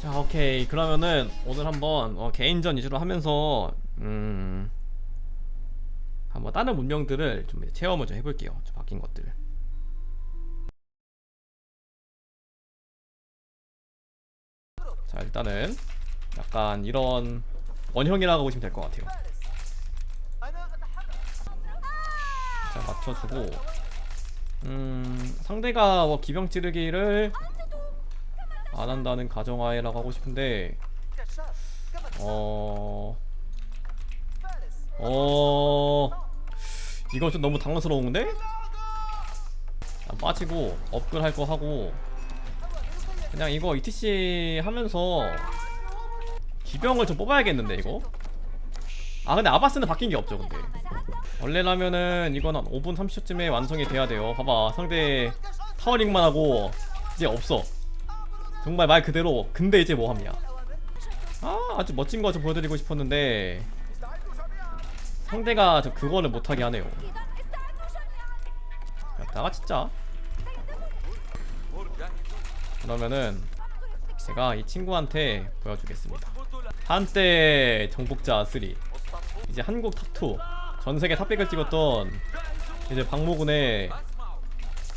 자 오케이. 그러면은 오늘 한번 어, 개인전 위주로 하면서 음 한번 다른 문명들을 좀 체험을 좀 해볼게요. 좀 바뀐 것들. 자 일단은 약간 이런 원형이라고 보시면 될 것 같아요. 자 맞춰주고 음 상대가 뭐 기병 찌르기를 안 한다는 가정하에라고 하고 싶은데 어... 어... 이거 좀 너무 당황스러운데? 아, 빠지고 업글 할 거 하고 그냥 이거 ETC 하면서 기병을 좀 뽑아야겠는데 이거? 아 근데 아바스는 바뀐 게 없죠 근데 원래라면은 이건 한 5분 30초쯤에 완성이 돼야 돼요 봐봐 상대 타워링만 하고 이제 없어 정말 말 그대로 근데 이제 뭐함이야 아 아주 멋진 거 좀 보여드리고 싶었는데 상대가 저 그거를 못하게 하네요. 다가 진짜. 그러면은 제가 이 친구한테 보여주겠습니다. 한때 정복자 3 이제 한국 탑2 전세계 탑백을 찍었던 이제 박모군의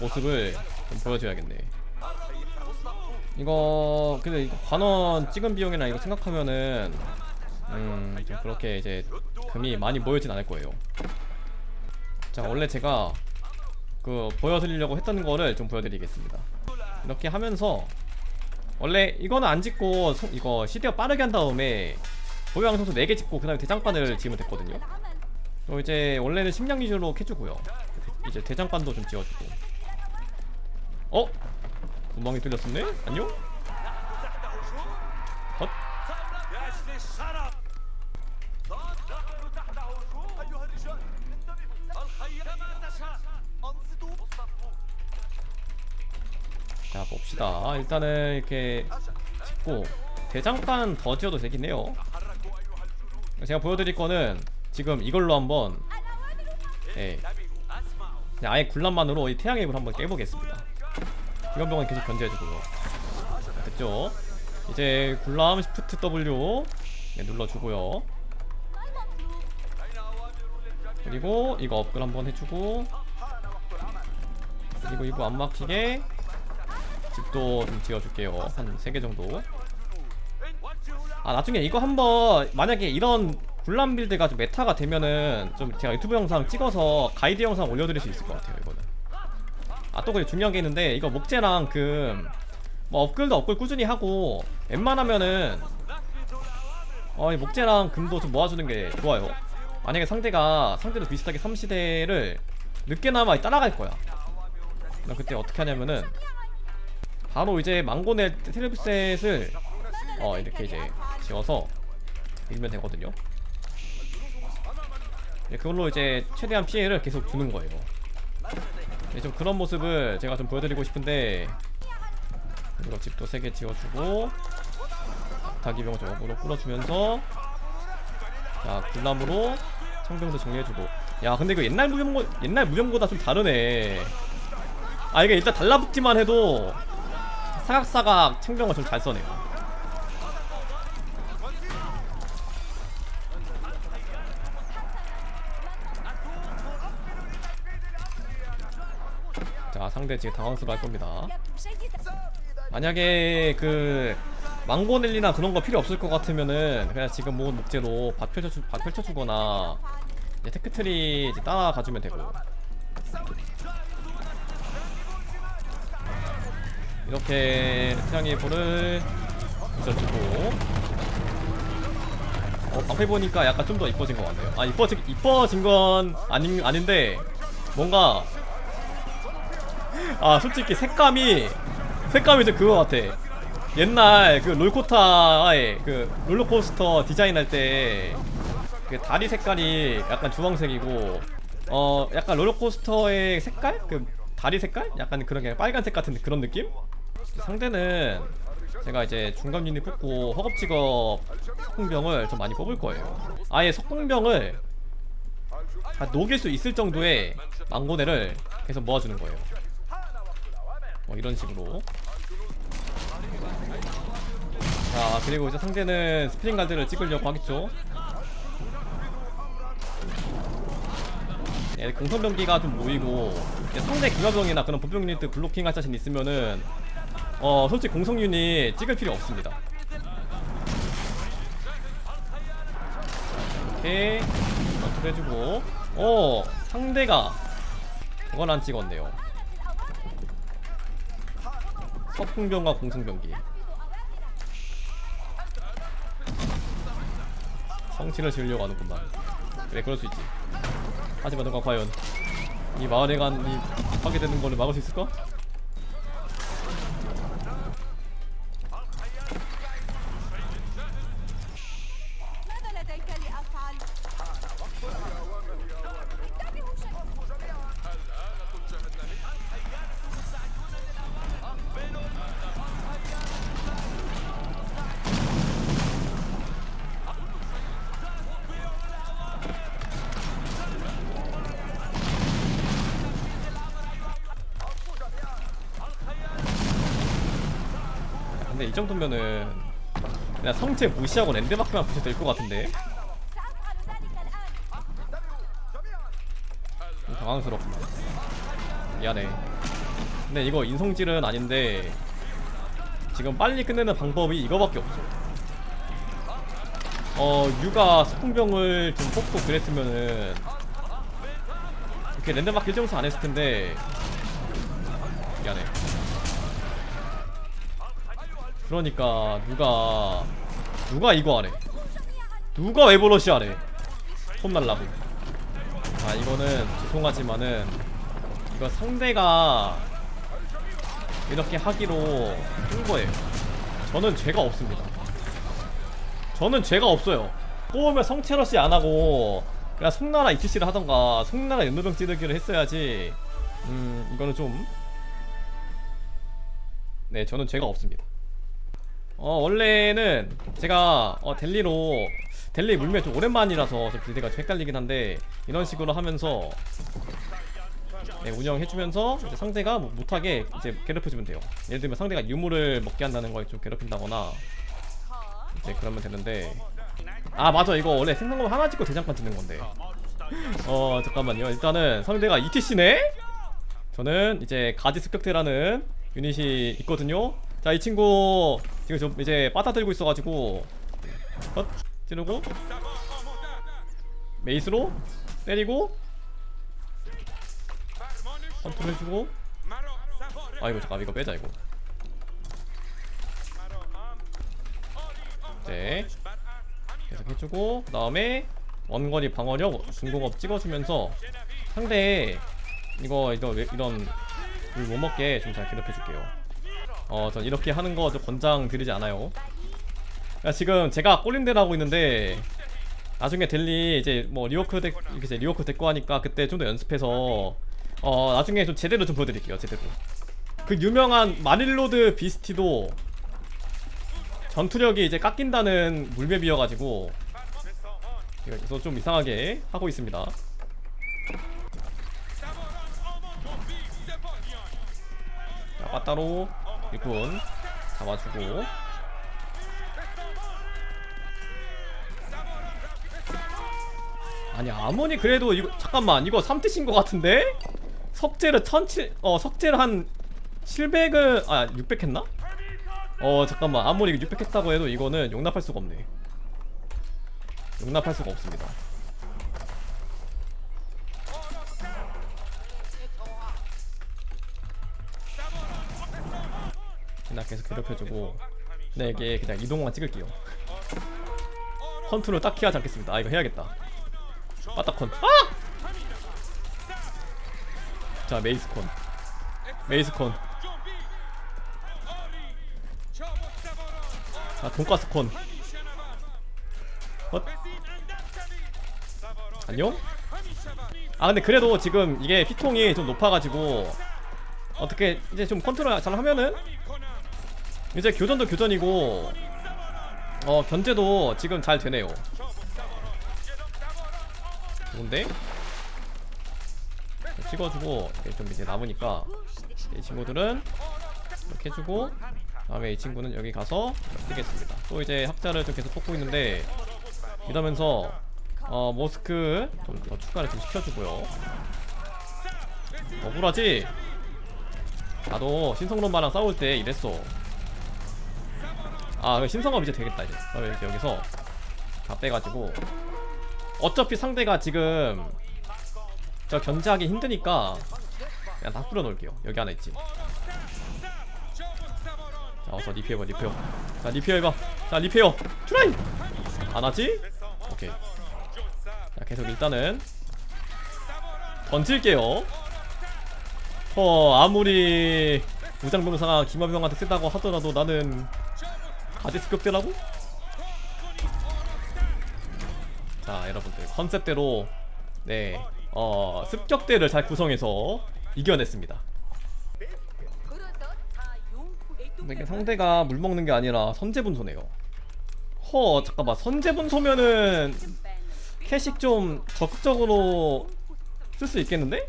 모습을 좀 보여줘야겠네 이거 근데 이거 관원 찍은 비용이나 이거 생각하면은 음 좀 그렇게 이제 금이 많이 모여진 않을 거예요. 자 원래 제가 그 보여드리려고 했던 거를 좀 보여드리겠습니다. 이렇게 하면서 원래 이거는 안 짓고 소- 이거 시대어 빠르게 한 다음에 보유왕 선수 4개 짓고 그 다음에 대장간을 지으면 됐거든요. 또 이제 원래는 식량 위주로 캐주고요. 이제 대장간도 좀 지어주고. 어? 구멍이 뚫렸었네? 안녕? 자 봅시다. 일단은 이렇게 짓고 대장판 더 지어도 되긴 해요. 제가 보여드릴 거는 지금 이걸로 한번 예, 네, 아예 굴란만으로 이 태양의 입을 한번 깨보겠습니다. 이런 병원 계속 견제해주고요 됐죠? 이제 굴람 시프트 W. 네, 눌러주고요. 그리고 이거 업글 한번 해주고. 그리고 이거 안 막히게 집도 좀 지어줄게요. 한 3개 정도. 아 나중에 이거 한번 만약에 이런 굴람 빌드가 좀 메타가 되면은 좀 제가 유튜브 영상 찍어서 가이드 영상 올려드릴 수 있을 것 같아요. 아 또 그리고 중요한 게 있는데 이거 목재랑 금 뭐 업글도 업글 꾸준히 하고 웬만하면은 어이 목재랑 금도 좀 모아주는 게 좋아요 만약에 상대가 상대도 비슷하게 3시대를 늦게나마 따라갈 거야 나 그때 어떻게 하냐면은 바로 이제 망고넬 텔레비셋을 어 이렇게 이제 지어서 밀면 되거든요. 네, 그걸로 이제 최대한 피해를 계속 주는 거예요. 네, 좀 그런 모습을 제가 좀 보여드리고 싶은데 이거 집도 3개 지어주고 닭이병 저으로 끌어주면서 자 굴람으로 청병도 정리해주고. 야 근데 이거 옛날 무병 옛날 무병보다 좀 다르네. 아 이게 일단 달라붙기만 해도 사각사각 청병을 좀 잘 써네요 자 상대 지금 당황스러워 할 겁니다. 만약에 그 망고넬리나 그런 거 필요 없을 것 같으면은 그냥 지금 모은 목재로 밭 펼쳐주 밭 펼쳐주거나 이제 테크트리 이제 따라가주면 되고. 이렇게 태양의 볼을 붙여주고. 어 방패 보니까 약간 좀 더 이뻐진 것 같네요. 아 이뻐진 이뻐진 건 아닌 아닌데 뭔가 아 솔직히 색감이 색감이 좀 그거 같아. 옛날 그 롤코타의 그 롤러코스터 디자인할 때 그 다리 색깔이 약간 주황색이고 어 약간 롤러코스터의 색깔? 그 다리 색깔? 약간 그런 게 빨간색 같은 그런 느낌? 상대는 제가 이제 중간 유닛 뽑고 허겁지겁 석궁병을 좀 많이 뽑을 거예요. 아예 석궁병을 다 녹일 수 있을 정도의 망고네를 계속 모아주는 거예요 뭐 이런 식으로 자 그리고 이제 상대는 스프링 가드를 찍으려고 하겠죠. 예, 공성병기가 좀 모이고 이제 상대 기마병이나 그런 보병 유닛 블로킹 할 자신 있으면은 어 솔직히 공성 유닛 찍을 필요 없습니다. 이렇게 컨트롤 해주고 어 상대가 저건 안 찍었네요. 석궁병과 공성병기. 성취를 지으려고 하는구만. 그래 그럴 수 있지. 하지만 너가 과연 이 마을에 간이 파괴되는 거를 막을 수 있을까? 이 정도면은 그냥 성체 무시하고 랜드마크만 부셔도 될 것 같은데. 당황스럽구나 미안해. 근데 이거 인성질은 아닌데 지금 빨리 끝내는 방법이 이거밖에 없어. 어 유가 소풍병을 좀 뽑고 그랬으면은 이렇게 랜드마크 일정수 안 했을 텐데 미안해. 그러니까 누가 누가 이거 하래 누가 웨버러시 하래 혼날라고 아 이거는 죄송하지만은 이거 상대가 이렇게 하기로 한 거예요. 저는 죄가 없습니다. 저는 죄가 없어요. 뽑으면 성체러시 안 하고 그냥 송나라 ETC를 하던가 송나라 연노병 찌르기를 했어야지. 음 이거는 좀 네, 저는 죄가 없습니다. 어 원래는 제가 어 델리로 델리 물매 좀 오랜만이라서 좀 빌드가 좀 헷갈리긴 한데 이런 식으로 하면서 네, 운영해주면서 이제 상대가 뭐 못하게 이제 괴롭혀주면 돼요. 예를 들면 상대가 유물을 먹게 한다는 거에 좀 괴롭힌다거나 이제 그러면 되는데. 아 맞아. 이거 원래 생성검 하나 찍고 대장판 찍는 건데. 어 잠깐만요. 일단은 상대가 ETC네? 저는 이제 가지 습격대라는 유닛이 있거든요 자 이 친구 지금 좀 이제 빠따 들고 있어가지고 헛 찌르고 메이스로 때리고 컨트롤 해주고. 아 이거 잠깐 이거 빼자 이거. 네 계속 해주고 그 다음에 원거리 방어력 중공업 찍어주면서 상대 이거 이거 왜- 이런 물 못 먹게 좀 잘 괴롭혀줄게요 어 전 이렇게 하는 거좀 권장 드리지 않아요. 야, 지금 제가 꼴린대로 하고 있는데 나중에 델리 이제 뭐 리워크 덱 이렇게 이제 리워크 데리고 하니까 그때 좀 더 연습해서 어 나중에 좀 제대로 좀 보여드릴게요 제대로. 그 유명한 마릴로드 비스티도 전투력이 이제 깎인다는 물맵이어가지고 그래서 좀 이상하게 하고 있습니다. 자 빠따로 일꾼 잡아주고 아니 아무리 그래도 이거 잠깐만 이거 3티신 것 같은데? 석재를 1007, 어 석재를 한 700은 아600 했나? 어 잠깐만 아무리 600 했다고 해도 이거는 용납할 수가 없네 용납할 수가 없습니다 그냥 계속 괴롭혀주고. 내게 그냥 이동만 찍을게요. 컨트롤 딱히 하지 않겠습니다. 아 이거 해야겠다. 빠따콘. 아! 자 메이스콘. 메이스콘. 자 돈가스콘. 헛. 안녕? 아 근데 그래도 지금 이게 피통이 좀 높아가지고 어떻게 이제 좀 컨트롤 잘 하면은 이제 교전도 교전이고 어 견제도 지금 잘 되네요 좋은데? 찍어주고 좀 이제 남으니까 이 친구들은 이렇게 해주고 다음에 이 친구는 여기 가서 쓰겠습니다 또 이제 학자를 좀 계속 뽑고 있는데 이러면서 어 모스크 좀 더 추가를 좀 시켜주고요 억울하지? 나도 신성론마랑 싸울 때 이랬어 아 신성업 이제 되겠다 이제. 그럼 이렇게 여기서 다 빼가지고. 어차피 상대가 지금 저 견제하기 힘드니까 그냥 다 뿌려놓을게요. 여기 하나 있지. 자 어서 리페어 리페어. 자 리페어 해봐. 자 리페어. 트라이! 안 하지? 오케이. 자 계속 일단은 던질게요. 어 아무리 무장병사가 김하병한테 쓰다고 하더라도 나는 아직 습격대라고? 자 여러분들 컨셉대로 네 어 습격대를 잘 구성해서 이겨냈습니다 근데 이게 상대가 물 먹는 게 아니라 선제분소네요 허 잠깐만 선제분소면은 캐식 좀 적극적으로 쓸 수 있겠는데?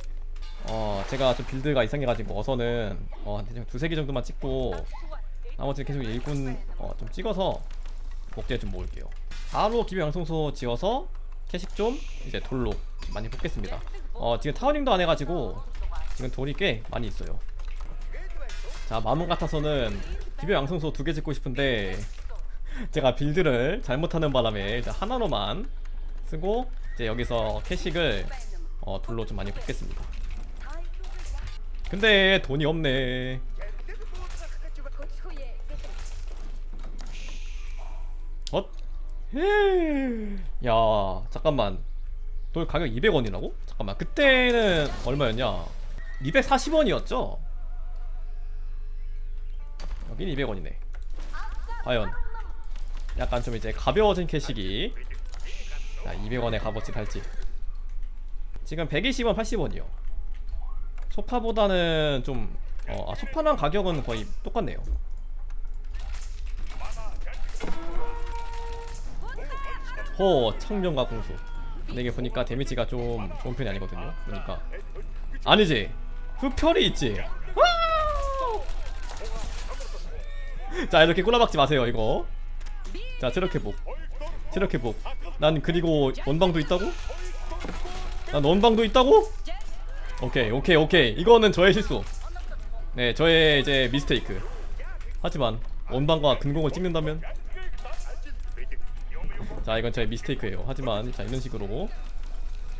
어 제가 좀 빌드가 이상해가지고 어서는 어한 두세 개 정도만 찍고 나머지 계속 일군 어, 좀 찍어서 목재 좀 모을게요. 바로 기병 양성소 지어서 캐식 좀 이제 돌로 많이 뽑겠습니다. 어 지금 타워링도 안 해가지고 지금 돌이 꽤 많이 있어요. 자 마음 같아서는 기병 양성소 두 개 짓고 싶은데 제가 빌드를 잘못하는 바람에 하나로만 쓰고 이제 여기서 캐식을 어, 돌로 좀 많이 뽑겠습니다. 근데 돈이 없네 엇? 헤이. 야 잠깐만 돌 가격 200원이라고? 잠깐만 그때는 얼마였냐 240원이었죠? 여긴 200원이네 과연 약간 좀 이제 가벼워진 캐식이 자 200원의 값어치 할지 지금 120원 80원이요 소파보다는 좀 어, 아, 소파랑 가격은 거의 똑같네요 호 청명과 공수. 근데 이게 보니까 데미지가 좀 좋은 편이 아니거든요. 보니까. 아니지? 흡혈이 있지! 자 이렇게 꼬라박지 마세요 이거. 자 체력 회복 체력 회복 난 그리고 원방도 있다고? 난 원방도 있다고? 오케이 오케이 오케이. 이거는 저의 실수. 네 저의 이제 미스테이크. 하지만 원방과 근공을 찍는다면 자 이건 저의 미스테이크예요. 하지만 자 이런 식으로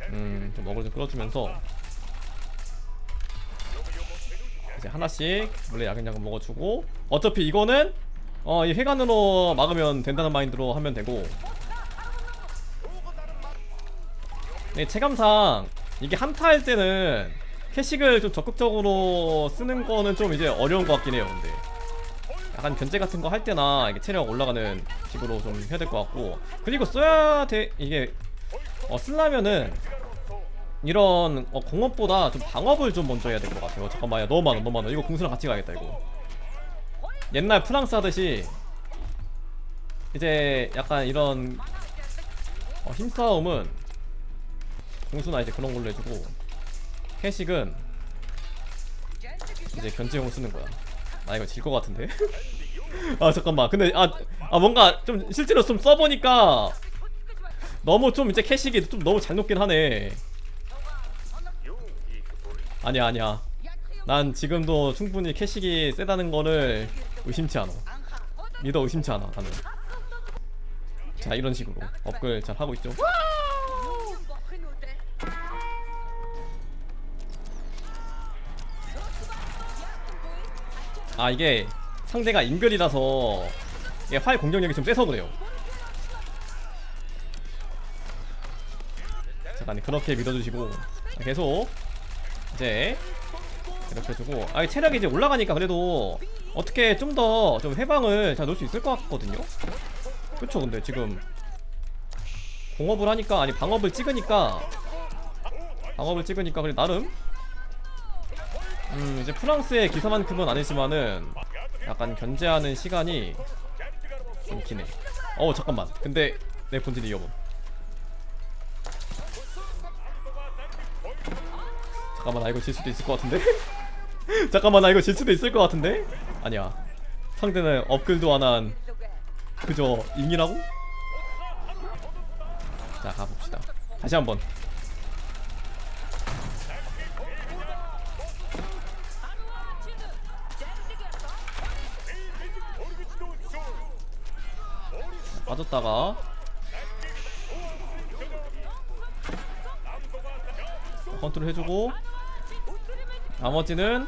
음좀 먹을 좀 끌어주면서 이제 하나씩 원래 야근야근 먹어주고 어차피 이거는 어이 회관으로 막으면 된다는 마인드로 하면 되고. 네 체감상 이게 한타 할 때는 캐식을 좀 적극적으로 쓰는 거는 좀 이제 어려운 것 같긴 해요 근데 약간 견제 같은 거 할 때나 이게 체력 올라가는 식으로 좀 해야 될 것 같고. 그리고 써야 돼 이게 어 쓰려면은 이런 어, 공업보다 좀 방업을 좀 먼저 해야 될 것 같아요. 잠깐만 야 너무 많아 너무 많아. 이거 공수랑 같이 가야겠다 이거. 옛날 프랑스 하듯이 이제 약간 이런 어, 힘싸움은 공수나 이제 그런 걸로 해주고 캐식은 이제 견제용 쓰는 거야 나 이거 질 것 같은데? 아 잠깐만. 근데 아, 아 뭔가 좀 실제로 좀 써보니까 너무 좀 이제 캐식이 좀 너무 잘 높긴 하네. 아니야 아니야. 난 지금도 충분히 캐식이 세다는 거를 의심치 않아. 믿어 의심치 않아 나는 자 이런 식으로 업글 잘 하고 있죠 아 이게 상대가 인별이라서 이게 활 공격력이 좀 세서 그래요. 잠깐 그렇게 믿어주시고 계속 이제 이렇게 해주고 아 체력이 이제 올라가니까 그래도 어떻게 좀 더좀 해방을 잘 놓을 수 있을 것 같거든요. 그쵸 근데 지금 공업을 하니까 아니 방업을 찍으니까 방업을 찍으니까 그래 나름 음 이제 프랑스의 기사만큼은 아니지만은 약간 견제하는 시간이 좀 기네 어 잠깐만 근데 내 본진이 이어본 잠깐만 나 이거 질 수도 있을 것 같은데? 잠깐만 나 이거 질 수도 있을 것 같은데? 아니야 상대는 업글도 안 한 그저 잉이라고? 자 가봅시다 다시 한번 자, 빠졌다가. 컨트롤 해주고 나머지는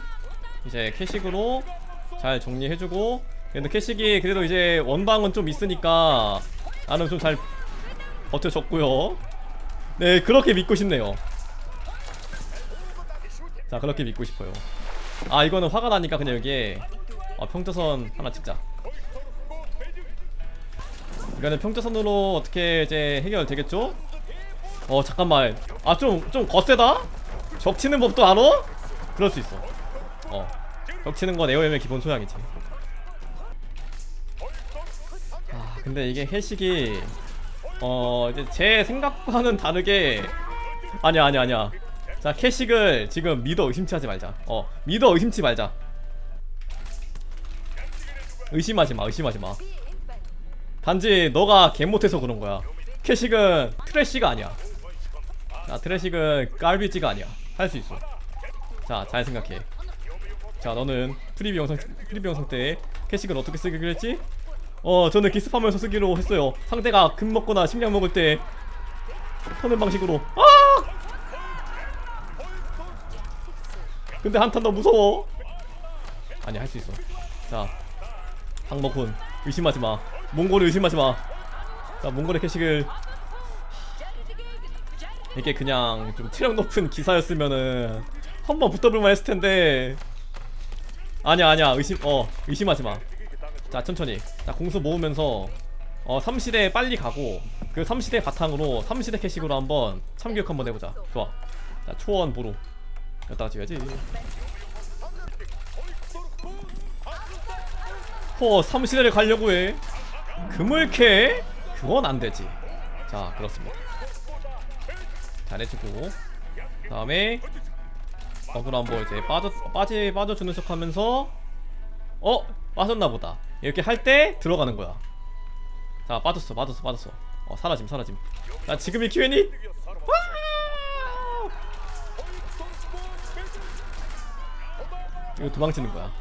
이제 캐식으로 잘 정리해주고 근데 캐식이 그래도 이제 원방은 좀 있으니까 나는 좀 잘 버텨줬고요. 네 그렇게 믿고 싶네요. 자 그렇게 믿고 싶어요. 아 이거는 화가 나니까 그냥 여기에 어, 평저선 하나 찍자 이거는 평저선으로 어떻게 이제 해결되겠죠? 어 잠깐만. 아좀좀 거세다? 적치는 법도 알아? 그럴 수 있어. 어 적치는 건 에어엠의 기본 소양이지. 아 근데 이게 해식이 어 이제 제 생각과는 다르게 아니야 아니야 아니야. 자 캐식을 지금 믿어 의심치 하지 말자. 어 믿어 의심치 말자. 의심하지 마 의심하지 마 단지 너가 개 못해서 그런 거야. 캐식은 트래쉬가 아니야. 자 트래식은 깔비지가 아니야. 할 수 있어. 자 잘 생각해. 자 너는 프리뷰 영상 프리뷰 영상 때 캐식을 어떻게 쓰기로 했지? 어 저는 기습하면서 쓰기로 했어요. 상대가 금 먹거나 식량 먹을 때 터는 방식으로. 아! 근데 한탄 더 무서워. 아니 할 수 있어. 자 방먹훈. 의심하지 마 몽골을 의심하지 마 자 몽골의 캐식을 이게 그냥 좀 체력 높은 기사였으면은 한 번 붙어볼만 했을 텐데. 아니야 아니야. 의심 어 의심하지 마 자 천천히. 자 공수 모으면서 어 3시대 빨리 가고 그 3시대 바탕으로 3시대 캐식으로 한번 참교육 한번 해 보자. 좋아. 자 초원 보루. 여기다가 찍어야지? 허 3시대를 가려고 해 그물캐? 그건 안되지. 자 그렇습니다. 잘해주고. 다음에 어글 한번 이제 빠져 빠지 빠져주는 척하면서 어? 빠졌나보다. 이렇게 할 때 들어가는 거야. 자 빠졌어 빠졌어 빠졌어. 어 사라짐 사라짐. 자 지금이 기회니 와! 이거 도망치는 거야.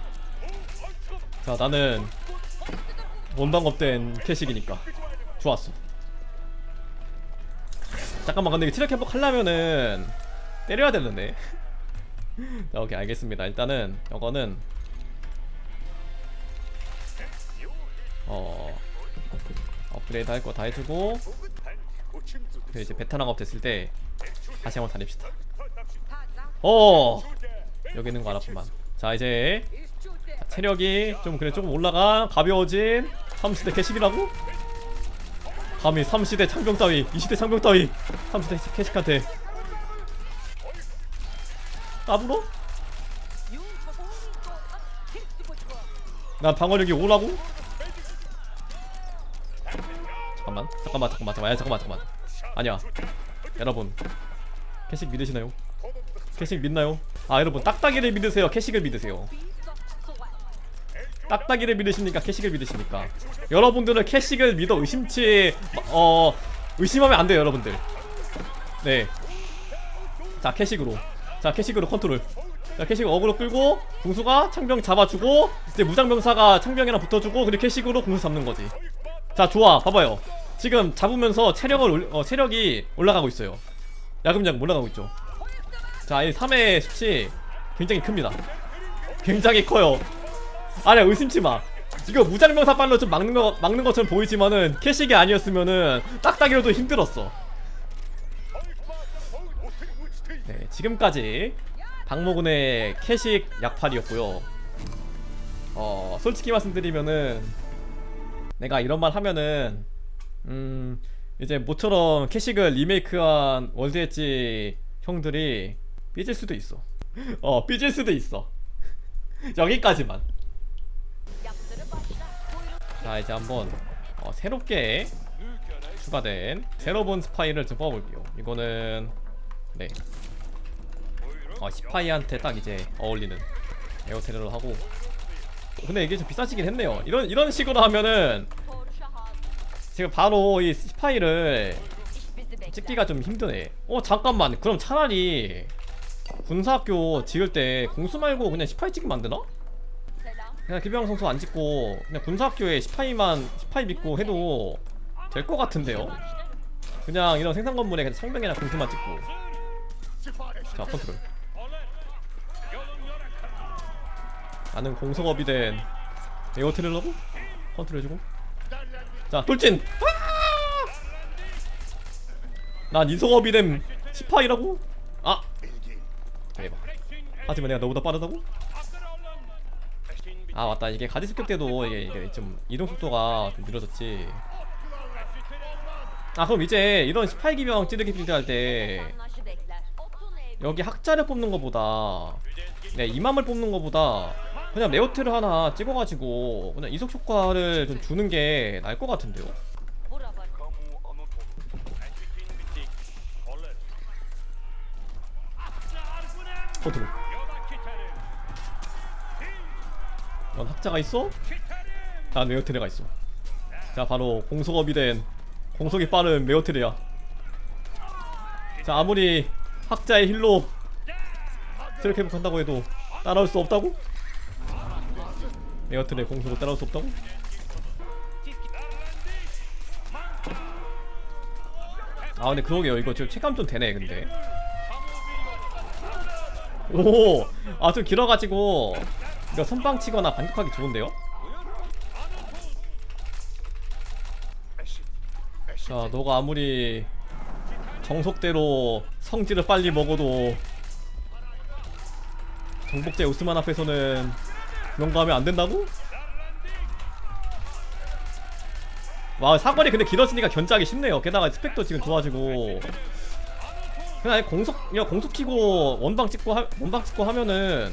자 나는 원방업된 캐식이니까. 좋았어. 잠깐만 근데 체력 회복 하려면은 때려야 되는데. 자 오케이 알겠습니다. 일단은 이거는 어 업그레이드 할 거 다 해주고 그 이제 베테랑업 됐을 때 다시 한번 다닙시다. 어 여기 있는 거 알았구만. 자 이제 자, 체력이 좀 그래 조금 올라가 가벼워진 30대 캐식이라고? 감히 3시대 창병 따위 20대 창병 따위 3시대 캐식한테 까불어? 난 방어력이 5라고? 잠깐만 잠깐만 잠깐만 잠깐만 야, 잠깐만 잠깐만 아니야 여러분 캐식 믿으시나요? 캐식 믿나요? 아 여러분 딱딱이를 믿으세요 캐식을 믿으세요 딱딱이를 믿으십니까? 캐식을 믿으십니까? 여러분들은 캐식을 믿어 의심치 어 의심하면 안 돼요 여러분들. 네자 캐식으로. 자 캐식으로 컨트롤. 자 캐식 어그로 끌고 궁수가 창병 잡아주고 이제 무장병사가 창병이랑 붙어주고 그리고 캐식으로 궁수 잡는 거지. 자 좋아. 봐봐요. 지금 잡으면서 체력을 올, 어, 체력이 올라가고 있어요. 야금야금 올라가고 있죠. 자이 3의 수치 굉장히 큽니다. 굉장히 커요 아니야 의심치 마. 이거 무장병사 빨로 좀 막는 거 막는 것처럼 보이지만은 캐식이 아니었으면은 딱딱이로도 힘들었어. 네 지금까지 박모군의 캐식 약팔이었고요. 어 솔직히 말씀드리면은 내가 이런 말 하면은 음 이제 모처럼 캐식을 리메이크한 월드 엣지 형들이 삐질 수도 있어. 어 삐질 수도 있어. 여기까지만 자 이제 한번 어, 새롭게 추가된 새로 본 스파이를 좀 뽑아볼게요. 이거는 네. 어, 스파이한테 딱 이제 어울리는 에어세례로 하고. 근데 이게 좀 비싸지긴 했네요. 이런 이런 식으로 하면은 지금 바로 이 스파이를 찍기가 좀 힘드네. 어 잠깐만. 그럼 차라리 군사학교 지을 때 공수 말고 그냥 스파이 찍으면 안되나? 그냥 기병 선수 안 짓고 그냥 군사학교에 18만 18 믿고 해도 될 것 같은데요? 그냥 이런 생산 건물에 그냥 상병이나 공수만 찍고 자 컨트롤 나는 공성업이 된 에어 트릴러고 컨트롤 해주고 자 돌진 아! 난 인성업이 된 시파이라고? 아! 대박 하지만 내가 너보다 빠르다고? 아 맞다 이게 가지 습격 때도 이게, 이게 좀 이동 속도가 좀 느려졌지 아 그럼 이제 이런 시파이 기병 찌르기 빌드 할 때. 여기 학자를 뽑는 것보다 네 이맘을 뽑는 것보다 그냥 레오트를 하나 찍어가지고 그냥 이속 효과를 좀 주는 게 나을 것 같은데요 var. Kamu 넌 학자가 있어? 난 메어트레가 있어 자 바로 공속업이 된 공속이 빠른 메어트레야 자 아무리 학자의 힐로 트랙 회복한다고 해도 따라올 수 없다고? 메어트레 공속을 따라올 수 없다고? 아 근데 그러게요 이거 지금 체감 좀 되네 근데 오, 아좀 길어가지고 이거 선방 치거나 반격하기 좋은데요? 자, 너가 아무리 정석대로 성질을 빨리 먹어도 정복제 우스만 앞에서는 그런 거 하면 안 된다고? 와 사거리 근데 길어지니까 견제하기 쉽네요 게다가 스펙도 지금 좋아지고 그냥 공속 그냥 공속 키고 원방 찍고 하, 원방 찍고 하면은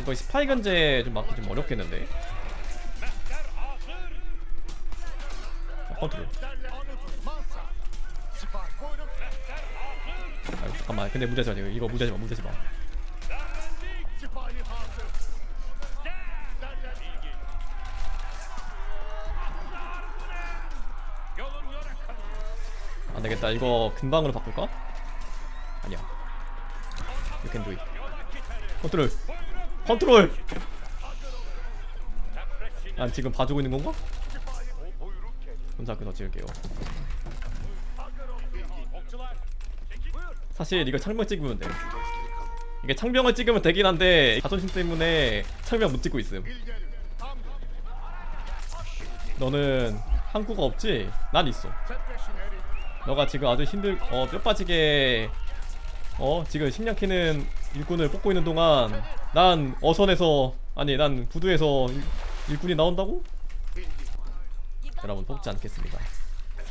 이거 스파이 견제 좀 막기 좀 어렵겠는데. 자, 컨트롤. 아유, 잠깐만. 근데 무대지 마. 이거, 이거 무대지 마. 무대지 마. 안 되겠다. 이거 금방으로 바꿀까? 아니야. You can do it. 컨트롤. 컨트롤. 난 지금 봐주고 있는 건가? 혼자 끊어 찍을게요. 사실 이거 창병 찍으면 돼. 이게 창병을 찍으면 되긴 한데 자존심 때문에 창병 못 찍고 있음. 너는 항구가 없지? 난 있어. 너가 지금 아주 힘들 어 뼈 빠지게 어 지금 식량 캐는 일꾼을 뽑고 있는 동안 난 어선에서 아니 난 부두에서 일, 일꾼이 나온다고? 여러분 뽑지 않겠습니다.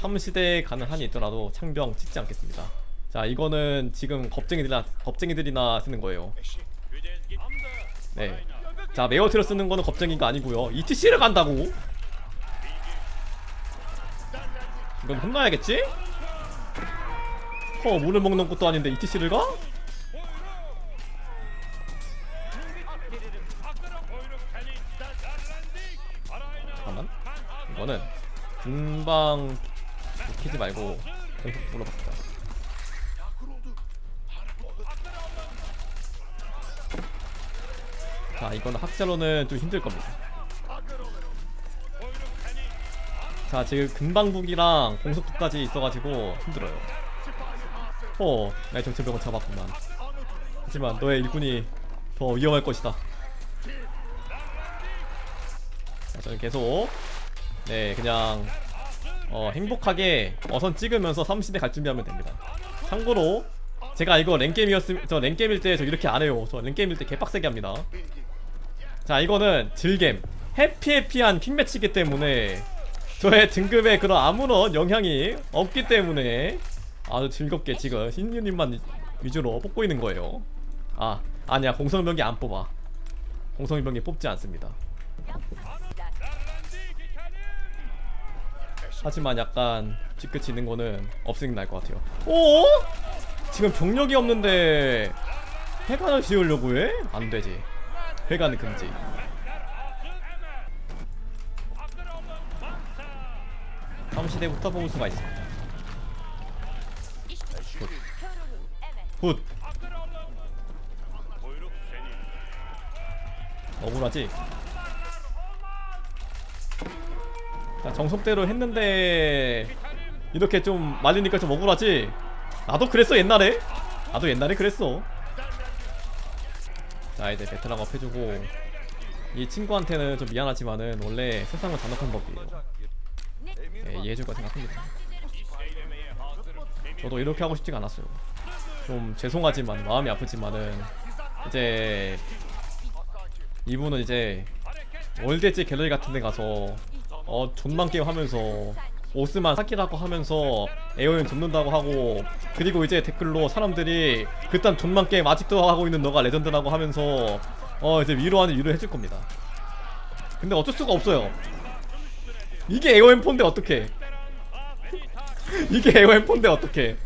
3시대에 가는 한이 있더라도 창병 찍지 않겠습니다. 자 이거는 지금 겁쟁이들이나 겁쟁이들이나 쓰는 거예요. 네. 자 메어트를 쓰는 거는 겁쟁이가 아니고요. ETC를 간다고? 이건 혼나야겠지? 허 물을 먹는 것도 아닌데 ETC를 가? 거는 금방 키지 말고 공속으로 바꾸자 자 이거는 학자로는 좀 힘들 겁니다. 자 지금 금방북이랑 공속북까지 있어가지고 힘들어요. 호 나의 정체병을 잡았구만. 하지만 너의 일꾼이 더 위험할 것이다. 자, 저는 계속 네 그냥 어, 행복하게 어선 찍으면서 3시대 갈 준비하면 됩니다. 참고로 제가 이거 랭게임이었음 저 랭게임일 때 저 이렇게 안 해요. 저 랭게임일 때 개빡세게 합니다. 자 이거는 즐겜. 해피해피한 킹매치기 때문에 저의 등급에 그런 아무런 영향이 없기 때문에 아주 즐겁게 지금 신유님만 위주로 뽑고 있는 거예요. 아 아니야. 공성병기 안 뽑아. 공성병기 뽑지 않습니다 하지만 약간 찌끗지는 거는 없으니 날것 같아요 오? 지금 병력이 없는데 회관을 지으려고 해? 안 되지 회관 금지 다시대부터 보고 수가 있습니다 굿! 굿! 억울하지? 자 정석대로 했는데 이렇게 좀 말리니까 좀 억울하지? 나도 그랬어 옛날에. 나도 옛날에 그랬어. 자 이제 베테랑업 해주고 이 친구한테는 좀 미안하지만은 원래 세상은 잔혹한 법이에요. 예, 이해해줄 거 생각합니다. 저도 이렇게 하고 싶지가 않았어요. 좀 죄송하지만 마음이 아프지만은 이제 이분은 이제 월드엣지 갤러리 같은 데 가서 어 존만 게임 하면서 오스만 사기라고 하면서 에어인 접는다고 하고 그리고 이제 댓글로 사람들이 그딴 존만 게임 아직도 하고 있는 너가 레전드라고 하면서 어 이제 위로 하는 위로 해줄 겁니다. 근데 어쩔 수가 없어요. 이게 에어엠 폰데 어떡해? 이게 에어엠 폰데 어떡해